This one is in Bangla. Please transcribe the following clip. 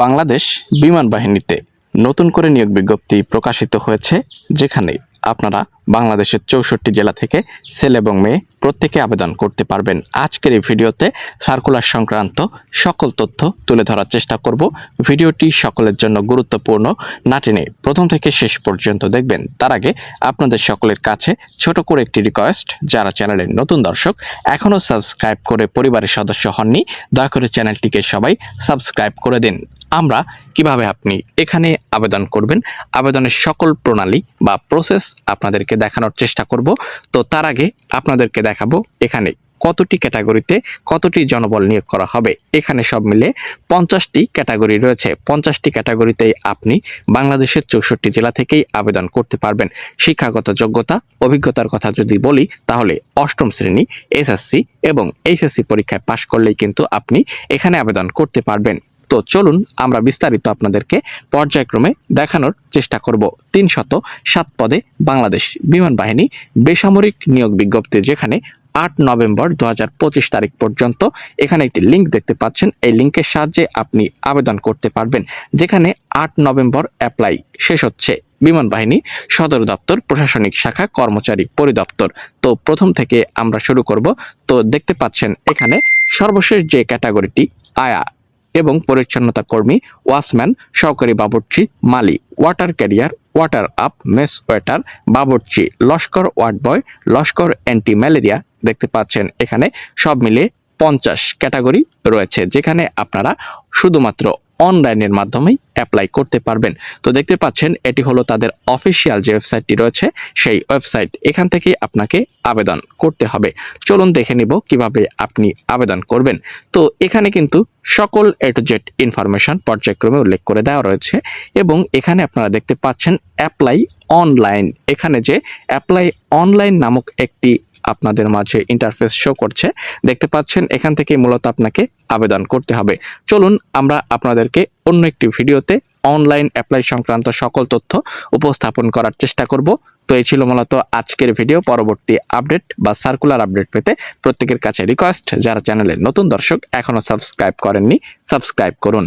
বাংলাদেশ বিমান বাহিনীতে নতুন করে নিয়োগ বিজ্ঞপ্তি প্রকাশিত হয়েছে, যেখানে আপনারা বাংলাদেশের চৌষট্টি জেলা থেকে ছেলে এবং মেয়ে প্রত্যেকে আবেদন করতে পারবেন। আজকের এই ভিডিওতে সার্কুলার সংক্রান্ত সকল তথ্য তুলে ধরার চেষ্টা করব। ভিডিওটি সকলের জন্য গুরুত্বপূর্ণ, না টেনে প্রথম থেকে শেষ পর্যন্ত দেখবেন। তার আগে আপনাদের সকলের কাছে ছোট করে একটি রিকোয়েস্ট যারা চ্যানেলের নতুন দর্শক, এখনও সাবস্ক্রাইব করে পরিবারের সদস্য হননি, দয়া করে চ্যানেলটিকে সবাই সাবস্ক্রাইব করে দিন। আমরা কীভাবে আপনি এখানে আবেদন করবেন? আবেদনের সকল প্রণালী বা প্রসেস আপনাদেরকে দেখানোর চেষ্টা করব। তো তার আগে আপনাদেরকে দেখাবো এখানে কতটি ক্যাটাগরিতে কতটি জনবল নিয়োগ করা হবে। এখানে সব মিলে পঞ্চাশটি ক্যাটাগরি রয়েছে। পঞ্চাশটি ক্যাটাগরিতেই আপনি বাংলাদেশের চৌষট্টি জেলা থেকেই আবেদন করতে পারবেন। শিক্ষাগত যোগ্যতা, অভিজ্ঞতার কথা যদি বলি, তাহলে অষ্টম শ্রেণি, এসএসসি এবং এইচএসসি পরীক্ষায় পাশ করলেই কিন্তু আপনি এখানে আবেদন করতে পারবেন। তো চলুন আমরা বিস্তারিত আপনাদেরকে পর্যায়ক্রমে দেখানোর চেষ্টা করব। তিন শত সাত পদে বাংলাদেশ বিমান বাহিনী বেসামরিক নিয়োগ বিজ্ঞপ্তি যেখানে আট নভেম্বর দু হাজার পঁচিশ তারিখ পর্যন্ত এখানে একটি লিংক দেখতে পাচ্ছেন। এই লিঙ্কের সাহায্যে আপনি আবেদন করতে পারবেন। যেখানে আট নভেম্বর অ্যাপ্লাই শেষ হচ্ছে। বিমান বাহিনী সদর দপ্তর, প্রশাসনিক শাখা, কর্মচারী পরিদপ্তর। তো প্রথম থেকে আমরা শুরু করব। তো দেখতে পাচ্ছেন এখানে সর্বশেষ যে ক্যাটাগরিটি, আয়া এবং পরিচ্ছন্নতা কর্মী, ওয়াচম্যান, সহকারী বাবুর্চি, মালি, water carrier, water up, mess waiter, বাবুর্চি, লস্কর ওয়ার্ড বয়, লস্কর অ্যান্টি ম্যালেরিয়া দেখতে পাচ্ছেন এখানে সব মিলে পঞ্চাশ ক্যাটাগরি রয়েছে, যেখানে আপনারা শুধুমাত্র অনলাইনের মাধ্যমেই অ্যাপ্লাই করতে পারবেন। তো দেখতে পাচ্ছেন, এটি হলো তাদের অফিসিয়াল যে ওয়েবসাইটটি রয়েছে, সেই ওয়েবসাইট এখান থেকেই আপনাকে আবেদন করতে হবে। চলুন দেখে নিব কীভাবে আপনি আবেদন করবেন। তো এখানে কিন্তু সকল এ টু জেড ইনফরমেশন পর্যায়ক্রমে উল্লেখ করে দেওয়া রয়েছে এবং এখানে আপনারা দেখতে পাচ্ছেন অ্যাপ্লাই অনলাইন এখানে যে অ্যাপ্লাই অনলাইন নামক একটি আপনাদের মাঝে ইন্টারফেস শো করছে। দেখতে পাচ্ছেন, এখান থেকে মূলত আপনাকে আবেদন করতে হবে। চলুন, আমরা আপনাদেরকে অন্য একটি ভিডিওতে অনলাইন অ্যাপ্লাই সংক্রান্ত সকল তথ্য উপস্থাপন করার চেষ্টা করব। তো এই ছিল মূলত আজকের ভিডিও পরবর্তী আপডেট বা সার্কুলার আপডেট পেতে প্রত্যেকের কাছে রিকোয়েস্ট যারা চ্যানেলের নতুন দর্শক এখনও সাবস্ক্রাইব করেননি সাবস্ক্রাইব করুন।